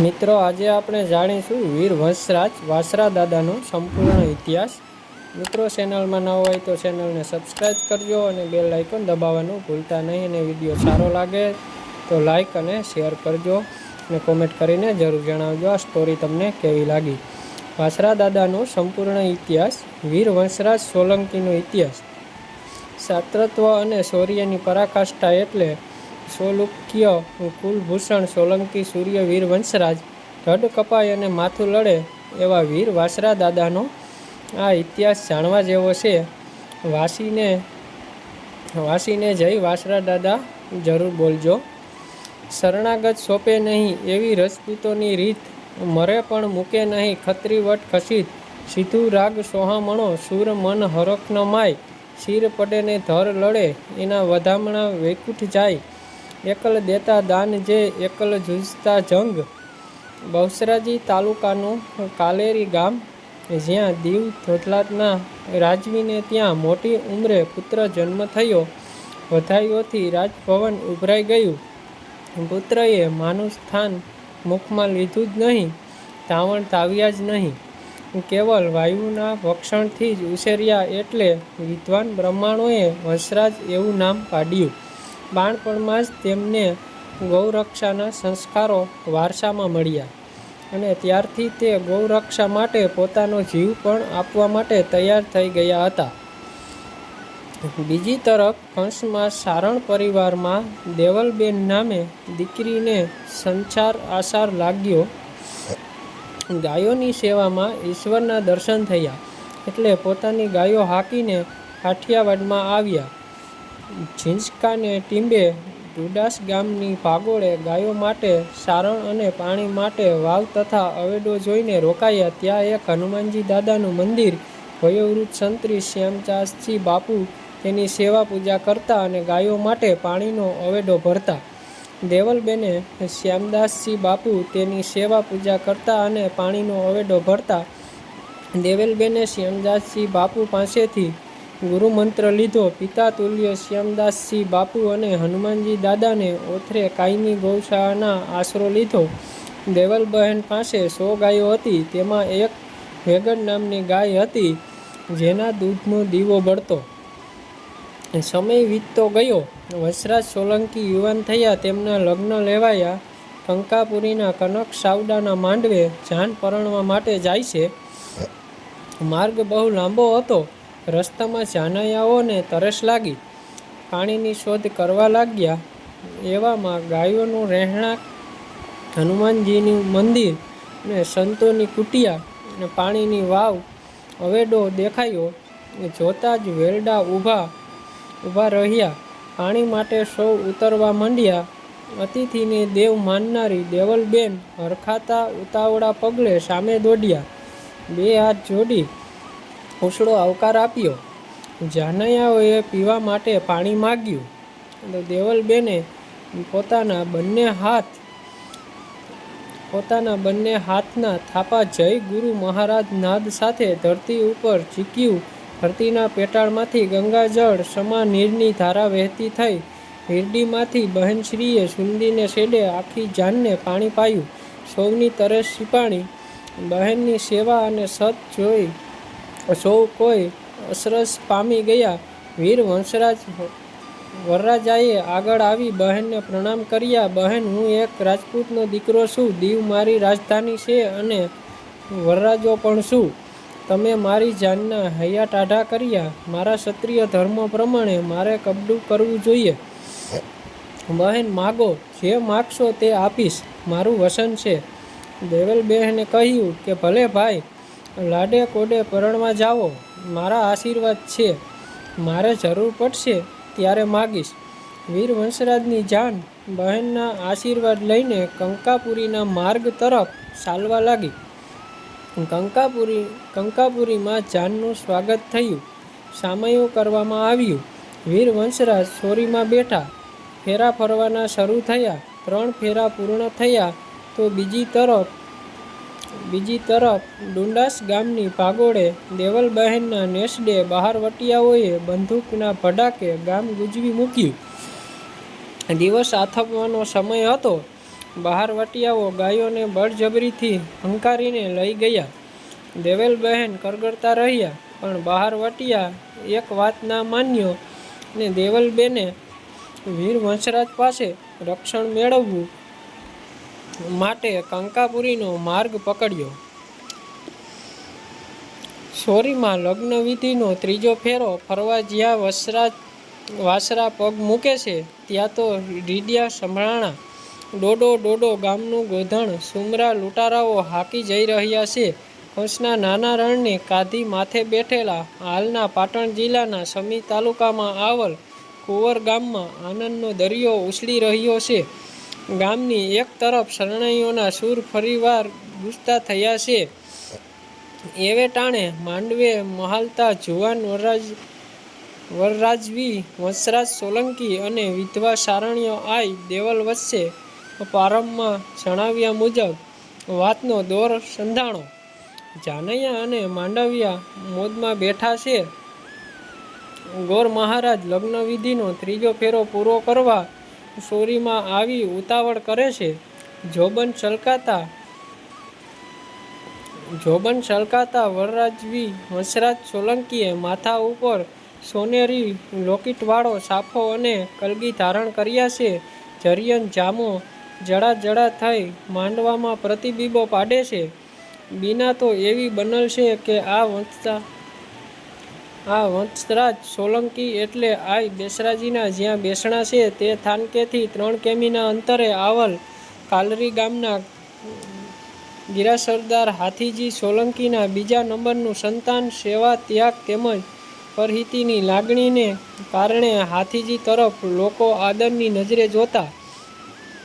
મિત્રો, આજે આપણે જાણીશું વીર વંશરાજ વાસરા દાદાનો સંપૂર્ણ ઇતિહાસ. મિત્રો, ચેનલમાં ન હોય તો ચેનલને સબસ્ક્રાઈબ કરજો અને બેલ આઇકોન દબાવવાનું ભૂલતા નહીં અને વીડિયો સારો લાગે તો લાઇક અને શેર કરજો અને કોમેન્ટ કરીને જરૂર જણાવજો આ સ્ટોરી તમને કેવી લાગી. વાસરા દાદાનો સંપૂર્ણ ઇતિહાસ, વીર વંશરાજ સોલંકીનો ઇતિહાસ. શાસ્ત્રત્વ અને શૌર્યની પરાકાષ્ઠા એટલે સોલુક્ય કુલભૂષણ સોલંકી સૂર્ય વીર વંશરાજ, ધડ કપાય અને માથું લડે એવા વીર વાસરા દાદાનો આ ઇતિહાસ જાણવા જેવો છે. વાસીને વાસીને જઈ વાસરા દાદા, જરૂર બોલજો. શરણાગત સોંપે નહીં એવી રજપૂતોની રીત, મરે પણ મૂકે નહીં ખત્રીવટ ખસીત. સીધું રાગ સોહામણો સુર મન હરખનો માય. શિર પડે ને ધર લડે એના વધામણા વૈકુંઠ જાય. એકલ દેતા દાન જે એકલ જૂજતા જંગ. બહુસરાજી તાલુકાનું કાલેરી ગામ, જ્યાં દીવ ધોધલાતના રાજવીને ત્યાં મોટી ઉંમરે પુત્ર જન્મ થયો. વધાઈઓથી રાજભવન ઉભરાઈ ગયું. પુત્રએ માનું સ્થાન મુખમાં લીધું જ નહીં, તાવણ તાવ્યા જ નહીં. કેવલ વાયુના ભક્ષણથી જ ઉછેર્યા એટલે વિદ્વાન બ્રહ્માણોએ વંશરાજ એવું નામ પાડ્યું. બાળપણમાં જ તેમને ગૌરક્ષાના સંસ્કારો વારસામાં મળ્યા અને ત્યારથી તે ગૌરક્ષા માટે પોતાનો જીવ પણ આપવા માટે તૈયાર થઈ ગયા હતા. બીજી તરફ કંસમાં સારણ પરિવારમાં દેવલબેન નામે દીકરીને સંસાર આસાર લાગ્યો. ગાયોની સેવામાં ઈશ્વરના દર્શન થયા એટલે પોતાની ગાયો હાંકીને કાઠિયાવાડમાં આવ્યા. ઝીંચકાને ટીંબે ડુડાસ ગામની ભાગોળે ગાયો માટે સારણ અને પાણી માટે વાવ તથા અવેડો જોઈને રોકાયા. ત્યાં એક હનુમાનજી દાદાનું મંદિર વયોવૃદ્ધ સંતરી શ્યામદાસજી બાપુ તેની સેવા પૂજા કરતા અને ગાયો માટે પાણીનો અવેડો ભરતા. દેવલબેને શ્યામદાસજી બાપુ તેની સેવા પૂજા કરતા અને પાણીનો અવેડો ભરતા. દેવલબેને શ્યામદાસજી બાપુ પાસેથી ગુરુમંત્ર લીધો. પિતા તુલ્ય શ્યામદાસજી, બાપુ અને હનુમાનજી દાદાને ઓથરે કાયમી ગૌશાળાના આશરો લીધો. દેવલબહેન પાસે સો ગાયો હતી. તેમાં એક વેગન નામની ગાય હતી, જેના દૂધનો દીવો બળતો. સમય વીતતો ગયો. વસરાજ સોલંકી યુવાન થયા. તેમના લગ્ન લેવાયા. કંકાપુરીના કનક સાવડાના માંડવે જાન પરણવા માટે જાય છે. માર્ગ બહુ લાંબો હતો. રસ્તામાં જાનૈયાઓને તરસ લાગી. પાણીની શોધ કરવા લાગ્યા એવામાં ગાયોનું રહેણાંક, હનુમાનજીનું મંદિર ને સંતોની કુટિયા ને પાણીની વાવ અવેડો દેખાયો. જોતાં જ વેરડા ઊભા ઊભા રહ્યા. પાણી માટે સૌ ઉતરવા માંડ્યા. અતિથિને દેવ માનનારી દેવલબેન હરખાતા ઉતાવળા પગલે સામે દોડ્યા. બે હાથ જોડી ઉછળો આવકાર આપ્યો. જાનૈયાઓએ પીવા માટે પાણી માગ્યું. તો દેવલબેને પોતાના બંને હાથ, પોતાના બંને હાથના થાપા જય ગુરુ મહારાજ નાદ સાથે ધરતી ઉપર ચીક્યું. ધરતીના પેટાળમાંથી ગંગાજળ સમા નીરની ધારા વહેતી થઈ. હિરડીમાંથી બહેનશ્રીએ સુંદીને છેડે આખી જાનને પાણી પાયું. સૌની તરસ છીપાણી બહેનની સેવા અને સત જોઈ સૌ કોઈ અસરસ પામી ગયા. વીર વંશરાજ વરરાજાએ આગળ આવી બહેનને પ્રણામ કર્યા. બહેન, હું એક રાજપૂતનો દીકરો છું. દીવ મારી રાજધાની છે અને વરરાજો પણ છું. તમે મારી જાનના હૈયા ટાઢા કર્યા. મારા ક્ષત્રિય ધર્મ પ્રમાણે મારે કબડું કરવું જોઈએ. બહેન, માગો. જે માગશો તે આપીશ. મારું વસન છે. દેવલબહેને કહ્યું કે, ભલે ભાઈ લાડે કોડે પરણવા જાઓ, મારા આશીર્વાદ છે. મારે જરૂર પડશે ત્યારે માગીશ. વીર વંશરાજની જાન, બહેનના આશીર્વાદ લઈને કંકાપુરીના માર્ગ તરફ ચાલવા લાગી. કંકાપુરી, કંકાપુરીમાં જાનનું સ્વાગત થયું. સામયું કરવામાં આવ્યું. વીર વંશરાજ સોરીમાં બેઠા. ફેરા ફરવાના શરૂ થયા. ત્રણ ફેરા પૂર્ણ થયા તો બીજી તરફ બીજી તરફ, ડુંડાસ ગામની ભાગોળે દેવલબહેનના નેસડે બહારવટિયાઓએ બંદૂકના ભડાકે ગામ ગુજવી મૂક્યું. દિવસ આથમવાનો સમય હતો. બહારવટિયાઓ ગાયોને બળજબરીથી હંકારીને લઈ ગયા. દેવલબહેન કરગરતા રહ્યા, પણ બહારવટિયા એક વાત ના માન્યો ને દેવલબેને વીર વંશરાજ પાસે રક્ષણ મેળવવું માટે કંકાપુરીનો માર્ગ પકડ્યો. સોરીમાં લગ્ન વિધિનો ત્રીજો ફેરો ફરવા જ્યાં વસરા, વાસરા પગ મૂકે છે, ત્યાં તો રીડિયા સંભળાણા, ડોડો ડોડો ગામનું ગોધણ, સુમરા લૂંટારાઓ હાકી જઈ રહ્યા છે. કંસના નાના રણને કાધી માથે બેઠેલા હાલના પાટણ જિલ્લાના સમી તાલુકામાં આવેલ કુંવર ગામમાં આનંદનો દરિયો ઉછળી રહ્યો છે. ગામની એક તરફ શરણાઈઓના સૂર ફરીવાર ગુસ્તા થયા છે. એવે ટાણે માંડવે મહાલતા જુવાન વરરાજ, વરરાજવી, વંશરાજ સોલંકી અને વિધવા સારણ્ય આઈ દેવલ વચ્ચે પ્રારંભમાં જણાવ્યા મુજબ વાતનો દોર સંધાણો. જાનૈયા અને માંડવિયા મોજમાં બેઠા છે. ગોર મહારાજ લગ્નવિધિનો ત્રીજો ફેરો પૂરો કરવા સોરીમાં આવી ઉતાવળ કરે છે? જોબન છલકાતા જોબન છલકાતા વરરાજવી હંસરાજ સોલંકીએ માથા ઉપર સોનેરી લોકેટવાળો સાફો અને કલગી ધારણ કર્યા છે. જરિયન જામો જડા જડા થઈ માંડવામાં પ્રતિબિંબો પાડે છે. બીના તો એવી બનલ છે કે આ વંશતા આ વંશરાજ સોલંકી એટલે આઈ બેસરાજીના જ્યાં બેસણા છે તે થાનકેથી ત્રણ કેમીના અંતરે આવેલ કાલરી ગામના ગિરાસરદાર હાથીજી સોલંકીના બીજા નંબરનું સંતાન સેવા ત્યાગ તેમજ પરહિતીની લાગણીને કારણે હાથીજી તરફ લોકો આદરની નજરે જોતા.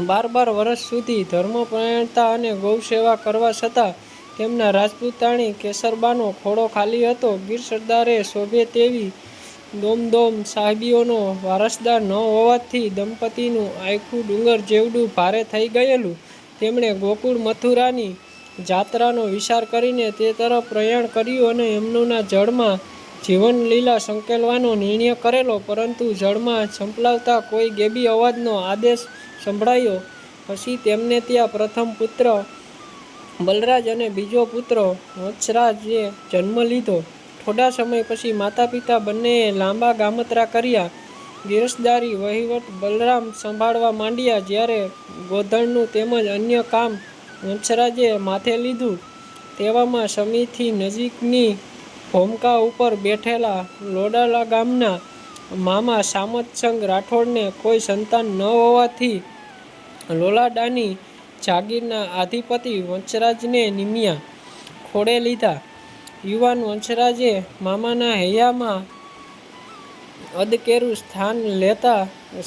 બાર બાર વર્ષ સુધી ધર્મપરાયણતા અને ગૌસેવા કરવા છતાં તેમના રાજપૂતાણી કેસરબાનો ખોડો ખાલી હતો. ગીર સરદારે શોભે તેવી દોમદોમ સાહેબીઓનો વારસદાર ન હોવાથી દંપતીનું આખું ડુંગર જેવડું ભારે થઈ ગયેલું. તેમણે ગોકુળ મથુરાની જાત્રાનો વિચાર કરીને તે તરફ પ્રયાણ કર્યું અને એમનુંના જળમાં જીવન લીલા સંકેલવાનો નિર્ણય કરેલો. પરંતુ જળમાં ઝંપલાવતા કોઈ ગેબી અવાજનો આદેશ સંભળાયો. પછી તેમને ત્યાં પ્રથમ પુત્ર બલરાજ અને બીજો પુત્ર વત્સરાજે જન્મ લીધો. થોડા સમય પછી માતા પિતા બંનેએ લાંબા ગામતરા કર્યા. ગિરસદારી વહીવટ બલરામ સંભાળવા માંડ્યા જ્યારે ગોધણનું તેમજ અન્ય કામ વંશરાજે માથે લીધું. તેવામાં સમીથી નજીકની ભોમકા ઉપર બેઠેલા લોડાલા ગામના મામા સામતસંગ રાઠોડને કોઈ સંતાન ન હોવાથી લોલાડાની જાગીરના આધિપતિ વંશરાજને નિમ્યા ખોડે લીધા. યુવાન વંશરાજે મામાના હૈયામાં અદકેરું સ્થાન લેતા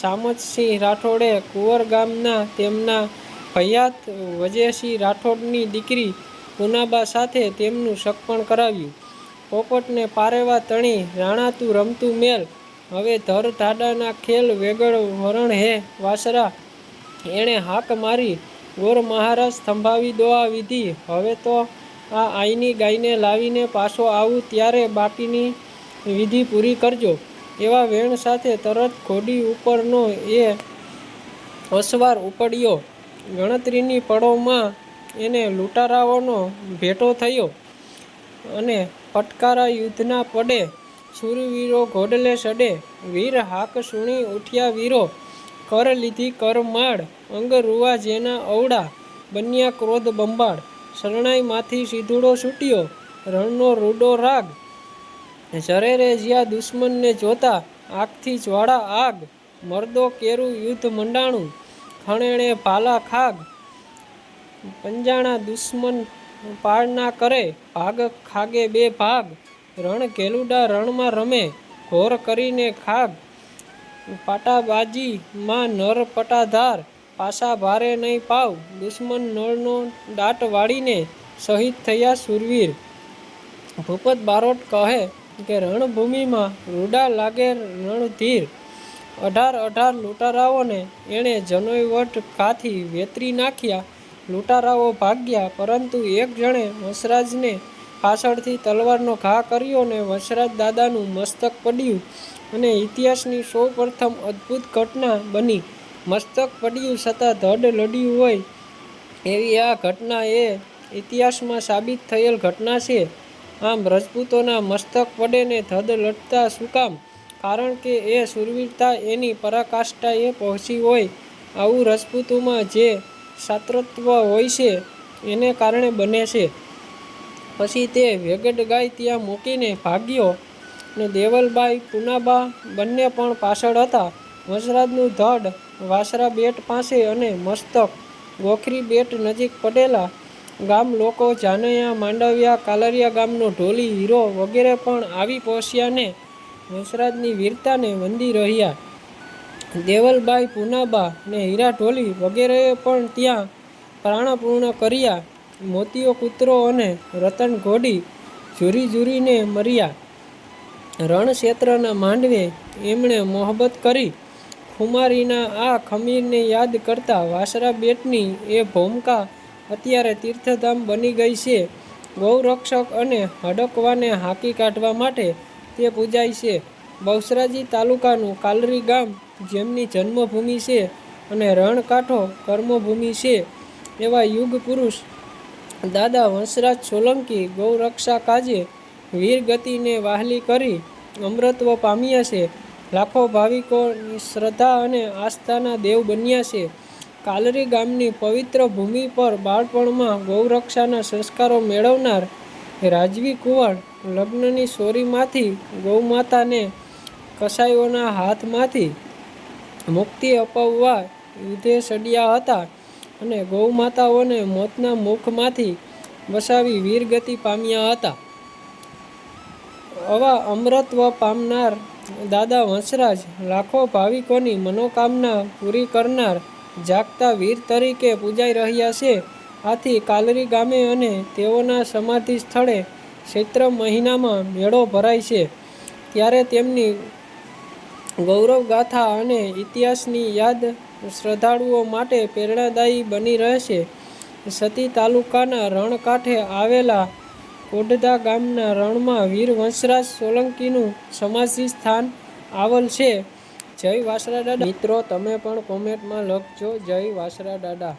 સામતસિંહ રાઠોડે કુંવર ગામના તેમના ભયાત વજયસિંહ રાઠોડની દીકરી પુનાબા સાથે તેમનું સગપણ કરાવ્યું. પોપટને પારેવા તણી રાણાતું રમતું મેલ. હવે ધર ધાડાના ખેલ વેગળ વરણ હે વાસરા. એણે હાક મારી ગોર મહારાજ થંભાવી દો આ વિધિ. હવે તો આ આઈની ગાયને લાવીને પાછો આવું ત્યારે બાપીની વિધિ પૂરી કરજો. એવા વેણ સાથે તરત ઘોડી ઉપરનો એ અસવાર ઉપડ્યો. ગણતરીની પળોમાં એને લૂંટારાઓનો ભેટો થયો અને પટકારા યુદ્ધના પડે. શૂરવીરો ઘોડલે સડે. વીર હાક સુણી ઉઠ્યા વીરો. કર લીધી કર માળ અંગ રૂવા જેના અવડા બન્યા ક્રોધ બંબાળ, શરણાઈમાંથી સીધુડો છૂટ્યો, રણનો રૂડો રાગ. શરેરે જ્યાં દુશ્મનને જોતા આગથી જ્વાળા આગ, મર્દો કેરું યુદ્ધ મંડાણું, ખણેણે ભાલા ખાગ. પંજાણા દુશ્મન પાળના કરે, ભાગ ખાગે બે ભાગ, રણ ઘેલુડા રણમાં રમે, ઘોર કરીને ખાગ. પાટાબાજીમાં નર પટાધાર, પાસા ભારે નહીં પાવ, દુશ્મન નળનો દાટ વાળીને શહીદ થયા સુરવીર. ભૂપત બારોટ કહે કે, રણભૂમિમાં રૂડા લાગે રણધીર. અઢાર અઢાર લૂંટારાઓને એણે જનોઈવટ કાથી વેતરી નાખ્યા. લૂંટારાઓ ભાગ્યા, પરંતુ એક જણે વસરાજને પાછળથી તલવારનો ઘા કર્યો ને વસરાજ દાદાનું મસ્તક પડ્યું અને ઇતિહાસની સૌ પ્રથમ અદ્ભુત ઘટના બની. મસ્તક પડ્યું છતાં ધડ લડ્યું હોય એવી આ ઘટના એ ઇતિહાસમાં સાબિત થયેલ ઘટના છે. આમ રજપૂતોના મસ્તક પડે ને ધડ લડતા શું કામ? કારણ કે એ સુરવીરતા એની પરાકાષ્ઠાએ પહોંચી હોય આવું રજપૂતોમાં જે શાસ્ત્રત્વ હોય છે, એને કારણે બને છે. પછી તે વેગડ ગાય ત્યાં મૂકીને ભાગ્યો ને દેવલબાઈ, પૂનાબા બંને પણ પાછળ હતા. વસરાજનું ધડ, વાસરા બેટ પાસે અને મસ્તક, ગોખરી બેટ નજીક પડેલા ગામ લોકો જાનૈયા, માંડવિયા, કાલરિયા ગામનો ઢોલી, હીરો વગેરે પણ આવી પહોંચ્યા ને વસરાજની વીરતાને વંદી રહ્યા. દેવલબાઈ, પુનાબા ને હીરા ઢોલી વગેરેએ પણ ત્યાં પ્રાણપૂર્ણ કર્યા. મોતીયો કૂતરો અને રતન ઘોડી ઝૂરી ઝૂરીને મર્યા. રણક્ષેત્રના માંડવે એમણે મોહબ્બત કરી. ખુમારીના આ ખમીરને યાદ કરતા વાસરા બેટની એ ભૂમિકા અત્યારે તીર્થધામ બની ગઈ છે. ગૌરક્ષક અને હડકવાને હાંકી કાઢવા માટે તે પૂજાય છે. બહુચરાજી તાલુકાનું કાલરી ગામ જેમની જન્મભૂમિ છે અને રણકાંઠો કર્મભૂમિ છે એવા યુગ પુરુષ દાદા વંશરાજ સોલંકી ગૌરક્ષા કાજે વીર ગતિને વહાલી કરી અમૃત્વ પામ્યા છે. લાખો ભાવિકોની શ્રદ્ધા અને આસ્થાના દેવ બન્યા છે. કાલરી ગામની પવિત્ર ભૂમિ પર બાળપણમાં ગૌરક્ષાના સંસ્કારો મેળવનાર રાજવી કુંવર લગ્નની સોરીમાંથી ગૌમાતાને કસાઈઓના હાથમાંથી મુક્તિ અપાવવા યુદ્ધે સડ્યા હતા. અને ગૌમાતાઓને મોતના મુખમાંથી વસાવી વીરગતિ પામ્યા હતા. આવા અમરત્વ પામનાર દાદા વંશરાજ લાખો ભાવિકોની મનોકામના પૂરી કરનાર જાગતા વીર તરીકે પૂજાઈ રહ્યા છે. આથી કાલરી ગામે અને તેઓના સમાધિ સ્થળે ચૈત્ર મહિનામાં મેળો ભરાય છે. ત્યારે તેમની ગૌરવ ગાથા અને ઇતિહાસની યાદ શ્રદ્ધાળુઓ માટે પ્રેરણાદાયી બની રહેશે. સતી તાલુકાના રણકાંઠે આવેલા કોડદા ગામના રણમાં વીર વંશરાજ સોલંકીનું સમાધિ સ્થાન આવેલ છે. જય વાસરા દાદા. મિત્રો, તમે પણ કોમેન્ટમાં લખજો. જય વાસરા દાદા.